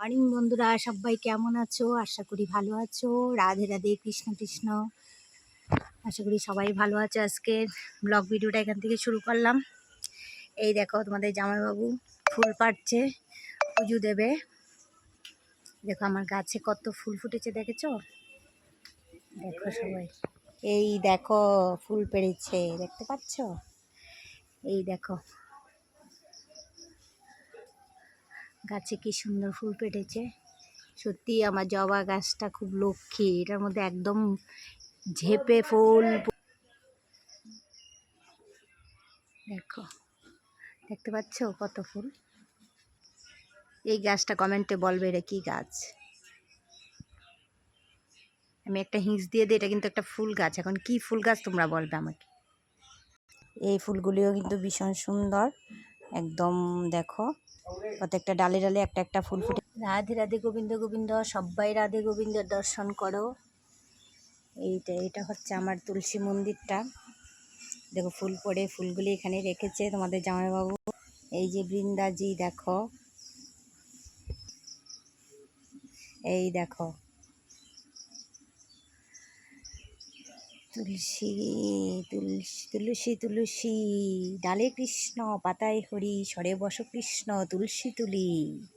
Morning বন্ধুরা, সবাই কেমন আছো? আশা করি ভালো আছো। রাধে রাধে, কৃষ্ণ কৃষ্ণ। আশা করি সবাই ভালো আছো আজকে। ব্লগ ভিডিওটা এখান থেকে শুরু করলাম। এই দেখো তোমাদের জামাইবাবু ফুল পাড়ছে, পুজো দেবে। দেখো আমার গাছে কত ফুল ফুটেছে, দেখেছ? দেখো সবাই। এই দেখো, ফুল পেড়েছে, দেখতে পাচ্ছ? এই দেখো। গাছে কি সুন্দর ফুল পেটেছে সত্যি আমার জবা গাছটা খুব লক্ষ্মী, এটার মধ্যে একদম ঝেপে ফুল দেখো, দেখতে পাচ্ছ কত ফুল? এই গাছটা কমেন্টে বলবে এটা কি গাছ? আমি একটা হিংস দিয়ে দিই, এটা কিন্তু একটা ফুল গাছ। এখন কি ফুল গাছ তোমরা বলবে আমাকে? এই ফুলগুলিও কিন্তু ভীষণ সুন্দর। একদম দেখো, প্রত্যেকটা ডালে ডালে একটা একটা ফুল ফুটে রাধে রাধে গোবিন্দ গোবিন্দ সবাই রাধে গোবিন্দের দর্শন করো। এইটা এটা হচ্ছে আমার তুলসী মন্দিরটা। দেখো ফুল পড়ে, ফুলগুলি এখানে রেখেছে তোমাদের জামাইবাবু। এই যে বৃন্দাজি, দেখো। এই দেখো। তুলসী তুলসী তুলসী তুলসী, ডালে কৃষ্ণ, পাতায় হরি সরে বস কৃষ্ণ তুলসী তুলি।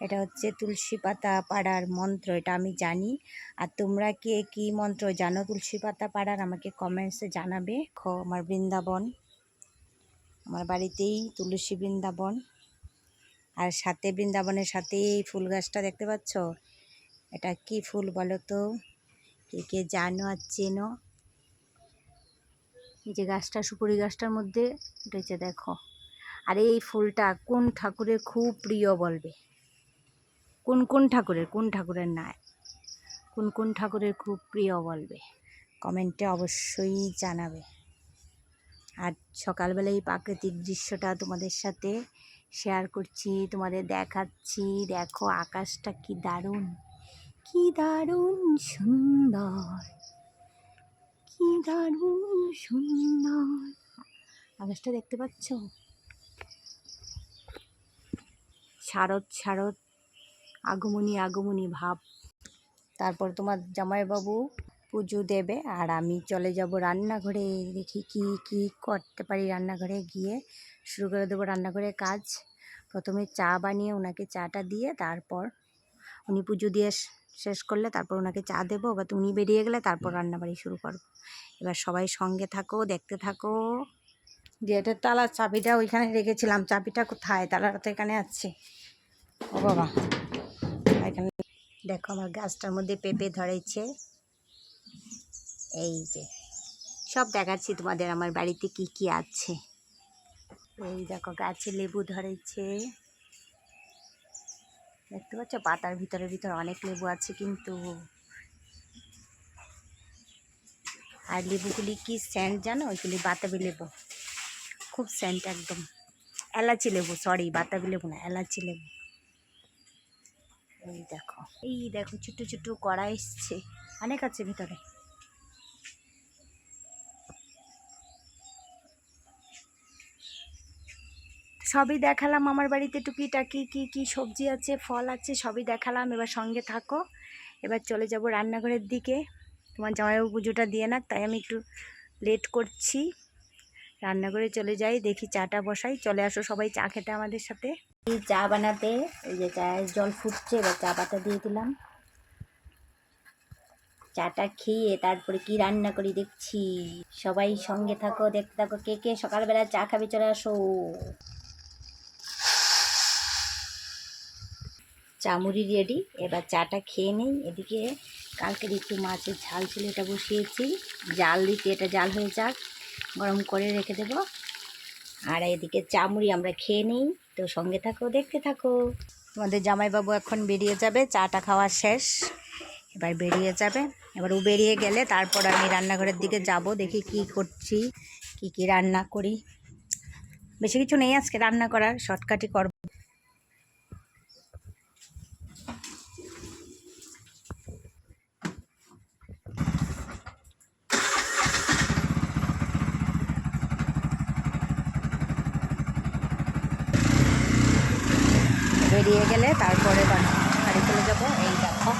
এটা হচ্ছে তুলসী পাতা পাড়ার মন্ত্র, এটা আমি জানি। আর তোমরা কে কি মন্ত্র জানো তুলসী পাতা পাড়ার, আমাকে কমেন্টসে জানাবে। খ, আমার বৃন্দাবন। আমার বাড়িতেই তুলসী বৃন্দাবন। আর সাথে বৃন্দাবনের সাথে এই ফুল গাছটা দেখতে পাচ্ছ? এটা কি ফুল বলো তো? কে কে জানো আর চেনো? এই যে গাছটা, সুপুরি গাছটার মধ্যে উঠেছে দেখো। আর এই ফুলটা কোন ঠাকুরের খুব প্রিয় বলবে? কোন কোন ঠাকুরের কোন ঠাকুরের না কোন কোন ঠাকুরের খুব প্রিয় বলবে? কমেন্টে অবশ্যই জানাবে। আর সকালবেলা এই প্রাকৃতিক দৃশ্যটা তোমাদের সাথে শেয়ার করছি, তোমাদের দেখাচ্ছি। দেখো আকাশটা কি দারুণ কি দারুণ সুন্দর। কি দারুণ সুন্দর। আকাশটা দেখতে পাচ্ছ? শারদ শারদ, আগমনী আগমনী ভাব। তারপর তোমার জামাইবাবু পুজো দেবে আর আমি চলে যাব রান্নাঘরে। দেখি কি কি করতে পারি রান্নাঘরে গিয়ে। শুরু করে দেবো রান্নাঘরে কাজ। প্রথমে চা বানিয়ে ওনাকে চাটা দিয়ে তারপর উনি পুজো দিয়ে শেষ করলে তারপর ওনাকে চা দেবো বা উনি বেরিয়ে গেলে তারপর রান্নাবাড়ি শুরু করব। এবার সবাই সঙ্গে থাকো দেখতে থাকো। গেটের তালার চাবিটা ওইখানে রেখেছিলাম চাবিটা কোথায়? তালাটা তো এখানে আছে। ও বাবা। এখানে দেখো আমার গাছটার মধ্যে পেঁপে ধরেছে। এই যে। সব দেখাচ্ছি তোমাদের আমার বাড়িতে কি কি আছে। এই দেখো গাছে লেবু ধরেছে। দেখতে পাচ্ছ? পাতার ভিতরে ভিতরে অনেক লেবু আছে কিন্তু। আর লেবুগুলি কি স্যান্ট জানো? ওইগুলি বাতাবি লেবু। খুব স্যান্ট একদম। এলাচি লেবু সরি বাতাবি লেবু না, এলাচি লেবু। এই দেখো। এই দেখো, ছোট্ট ছোট্ট কড়া এসছে। অনেক আছে ভিতরে। সবই দেখালাম আমার বাড়িতে টুকিটাকি, কি কি সবজি আছে, ফল আছে, সবই দেখালাম। এবার সঙ্গে থাকো। এবার চলে যাব রান্নাঘরের দিকে। তোমার জামাইবাবু পুজোটা দিয়ে না, তাই আমি একটু লেট করছি। রান্নাঘরে চলে যাই, দেখি চাটা বসাই। চলে আসো সবাই চা খেতে আমাদের সাথে। এই চা বানাতে, এই যে চায়ের জল ফুটছে, এবার চা পাতা দিয়ে দিলাম। চাটা খেয়ে তারপরে কি রান্না করি দেখছি। সবাই সঙ্গে থাকো, দেখতে থাকো কে কে সকালবেলা চা খাবে চলে আসো। চামুড়ি রেডি এবার চাটা খেয়ে নিই। এদিকে কালকের একটু মাছের ঝাল ছিল, এটা বসিয়েছি। জাল দিতে এটা জাল হয়ে যাক। গরম করে রেখে দেব। আর এদিকে চামুড়ি আমরা খেয়ে নিই। তো সঙ্গে থাকো, দেখতে থাকো। তোমাদের জামাইবাবু এখন বেরিয়ে যাবে। চাটা খাওয়া শেষ। এবার বেরিয়ে যাবে। এবার ও বেরিয়ে গেলে তারপর আমি রান্নাঘরের দিকে যাব, দেখি কি করছি, কি কি রান্না করি। বেশি কিছু নেই আজকে, রান্না করার। শর্টকাটই করব। বেরিয়ে গেলে তারপরে বাড়ি চলে যাব। এই দেখো,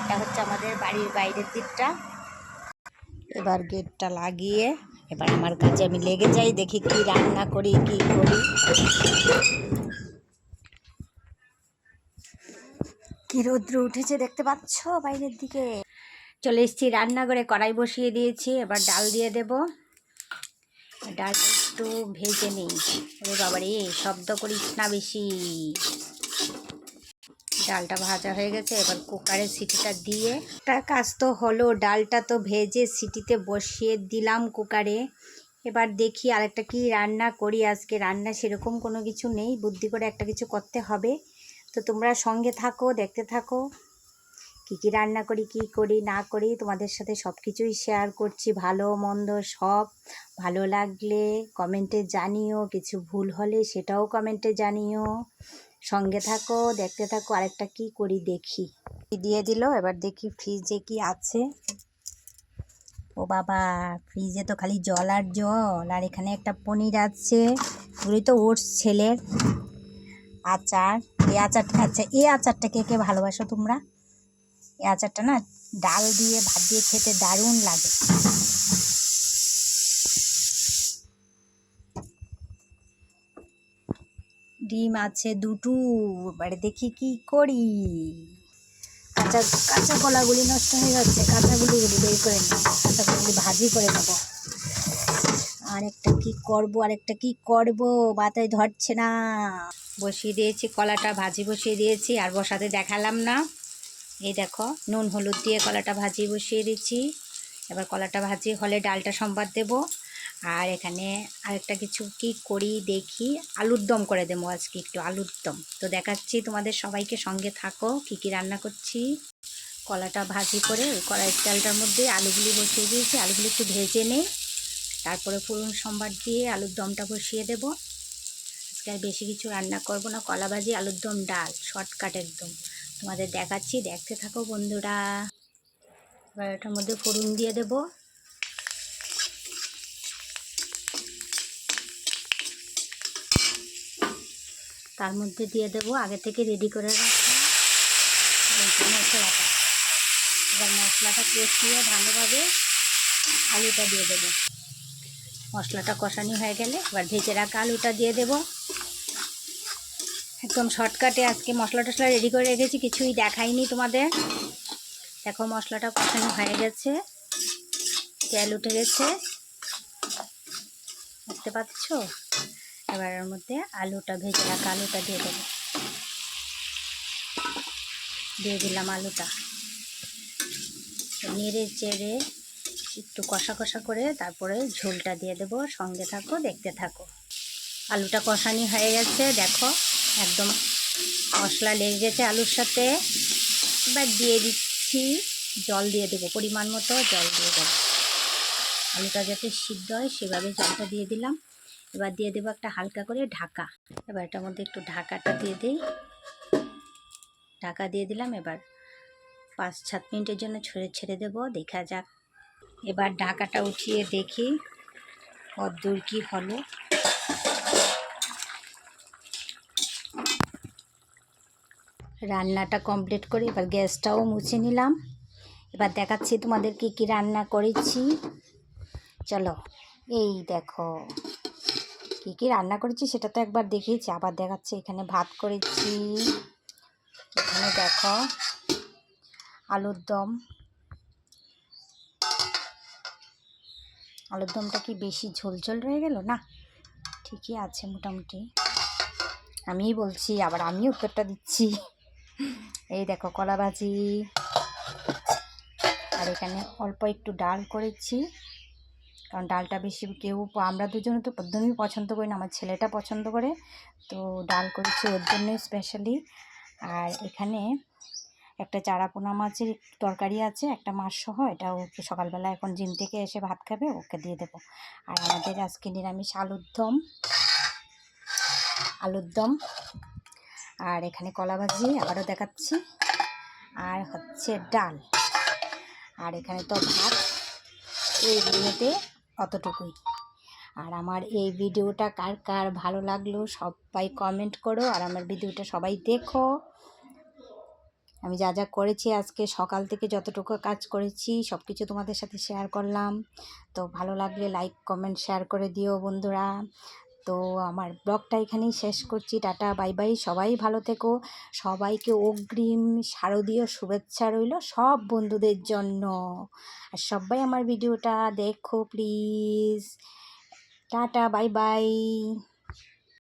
এটা হচ্ছে আমাদের বাড়ির বাইরের দিকটা। এবার গেটটা লাগিয়ে, এবার আমার কাজে আমি লেগে যাই, দেখি কি রান্না করি, কি করি। কি রৌদ্র উঠেছে দেখতে পাচ্ছ বাইরের দিকে? চলে এসেছি রান্নাঘরে, কড়াই বসিয়ে দিয়েছি, এবার ডাল দিয়ে দেব। ডাল একটু ভেজে নিই। ওরে বাবারে, শব্দ করিস না বেশি। ডালটা ভাজা হয়ে গেছে, এবার কুকারে সিটিটা দিয়ে। একটা কাজ তো হলো, ডালটা তো ভেজে সিটিতে বসিয়ে দিলাম কুকারে। এবার দেখি আরেকটা কি রান্না করি, আজকে রান্না সেরকম কোনো কিছু নেই, বুদ্ধি করে একটা কিছু করতে হবে। তো তোমরা সঙ্গে থাকো, দেখতে থাকো, কী কী রান্না করি, কী করি, না করি, তোমাদের সাথে সব কিছুই শেয়ার করছি, ভালো, মন্দ, সব। ভালো লাগলে কমেন্টে জানিও, কিছু ভুল হলে সেটাও কমেন্টে জানিও। সঙ্গে থাকো, দেখতে থাকো, আরেকটা কি করি দেখি। দিয়ে দিল, এবার দেখি ফ্রিজে কি আছে। ও বাবা ফ্রিজে তো খালি জল আর জল, আর এখানে একটা পনির আছে। ওগুলি তো ওটস ছেলের আচার। এই আচারটা আচ্ছা এই আচারটা কে কে ভালোবাসো তোমরা? এই আচারটা না ডাল দিয়ে, ভাত দিয়ে খেতে দারুণ লাগে। ডিম আছে দুটো, এবারে দেখি কি করি। কাঁচা কাঁচা কলাগুলি নষ্ট হয়ে যাচ্ছে কাঁচাগুলি বের করে নেব কাঁচা কলাগুলি ভাজি করে নেব। আরেকটা কি করব, আরেকটা কি করব বাতায় ধরছে না। বসিয়ে দিয়েছি, কলাটা ভাজি বসিয়ে দিয়েছি, আর বসাতে দেখালাম না। এই দেখো, নুন, হলুদ দিয়ে কলাটা ভাজি বসিয়ে দিচ্ছি। এবার কলাটা ভাজি, হলে ডালটা সম্বাদ দেব। আর এখানে আরেকটা কিছু কি করি দেখি। আলুর দম করে দেবো আজকে একটু, আলুর দম। তো দেখাচ্ছি তোমাদের সবাইকে সঙ্গে থাকো, কি কি রান্না করছি। কলাটা ভাজি করে ওই কড়াইয়ের চালটার মধ্যে আলুগুলি বসিয়ে দিয়েছি, আলুগুলি একটু ভেজে নেই। তারপরে পুরন সম্বার দিয়ে আলুর দমটা বসিয়ে দেব। আজকে আর বেশি কিছু রান্না করব না, কলা ভাজি, আলুর দম, ডাল, শর্টকাট একদম। তোমাদের দেখাচ্ছি, দেখতে থাকো বন্ধুরা। এবার এটার মধ্যে ফোড়ন দিয়ে দেব। তার মধ্যে দিয়ে দেব। আগে থেকে রেডি করে রাখা। এই মশলাটা। এবার মশলাটা কষিয়ে ভালোভাবে আলুটা দিয়ে দেবো। মশলাটা কষানি হয়ে গেলে এবার ভেজে রাখা আলুটা দিয়ে দেব। একদম শর্টকাটে আজকে মশলা টশলা রেডি করে রেখেছি, কিছুই দেখাইনি তোমাদের। দেখো মশলাটা কষানো হয়ে গেছে। তেল উঠে গেছে। দেখতে পাচ্ছ? এবার এর মধ্যে আলুটা ভেজে রাখা, আলুটা দিয়ে দেবো। দিয়ে দিলাম আলুটা। নেড়ে চেড়ে একটু কষা কষা করে তারপরে ঝোলটা দিয়ে দেবো। সঙ্গে থাকো, দেখতে থাকো। আলুটা কষানি হয়ে গেছে, দেখো, একদম মশলা লেগে গেছে আলুর সাথে। এবার দিয়ে দিচ্ছি, জল দিয়ে দেবো, পরিমাণ মতো জল দিয়ে দেবো। আলুটা যাতে সিদ্ধ হয়, সেভাবে জলটা দিয়ে দিলাম। এবার দিয়ে দেবো একটা হালকা করে ঢাকা। এবার এটার মধ্যে একটু ঢাকাটা দিয়ে দিই। ঢাকা দিয়ে দিলাম, এবার পাঁচ সাত মিনিটের জন্য ছেড়ে ছেড়ে দেবো, দেখা যাক। এবার ঢাকাটা উঠিয়ে দেখি কদ্দূর কি হলো। রান্নাটা কমপ্লিট করে এবার গ্যাসটাও মুছে নিলাম। এবার দেখাচ্ছি তোমাদের কি কি রান্না করেছি। চলো, এই দেখো। কি কি রান্না করেছি সেটা তো একবার দেখিয়েছি আবার দেখাচ্ছি। এখানে ভাত করেছি, এখানে দেখো আলুর দম। আলুর দমটা কি বেশি ঝোল ঝোল রয়ে গেল? না, ঠিকই আছে মোটামুটি। আমিই বলছি, আবার আমি উত্তরটা দিচ্ছি। এই দেখো কলা ভাজি আর এখানে অল্প একটু ডাল করেছি। কারণ ডালটা বেশি কেউ আমরা দুজনে তো একদমই পছন্দ করি না, আমার ছেলেটা পছন্দ করে। তো ডাল করেছি ওর জন্যই স্পেশালি আর এখানে একটা চারাপোনা মাছের তরকারি আছে, একটা মাছ সহ, এটা ওকে সকালবেলা এখন জিম থেকে এসে ভাত খাবে, ওকে দিয়ে দেবো। আর আমাদের আজকে নিরামিষ আলুর দম। আলুর দম। আর এখানে কলা ভাজি, আবারও দেখাচ্ছি। আর হচ্ছে ডাল। আর এখানে তো ভাত। এই ভিডিওতে অতটুকুই। আর আমার এই ভিডিওটা কার কার ভালো লাগল সবাই কমেন্ট করো, আর আমার ভিডিওটা সবাই দেখো। আমি যা যা করেছি আজকে সকাল থেকে যতটুকু কাজ করেছি সব কিছু তোমাদের সাথে শেয়ার করলাম। তো ভালো লাগলে লাইক কমেন্ট শেয়ার করে দিও বন্ধুরা। তো আমার ব্লগটা এখানেই শেষ করছি। Tata, bye bye. সবাই ভালো থেকো। সবাইকে অগ্রিম শারদীয় শুভেচ্ছা রইল সব বন্ধুদের জন্য। আর সবাই আমার ভিডিওটা দেখো প্লিজ টাটা, বাই বাই।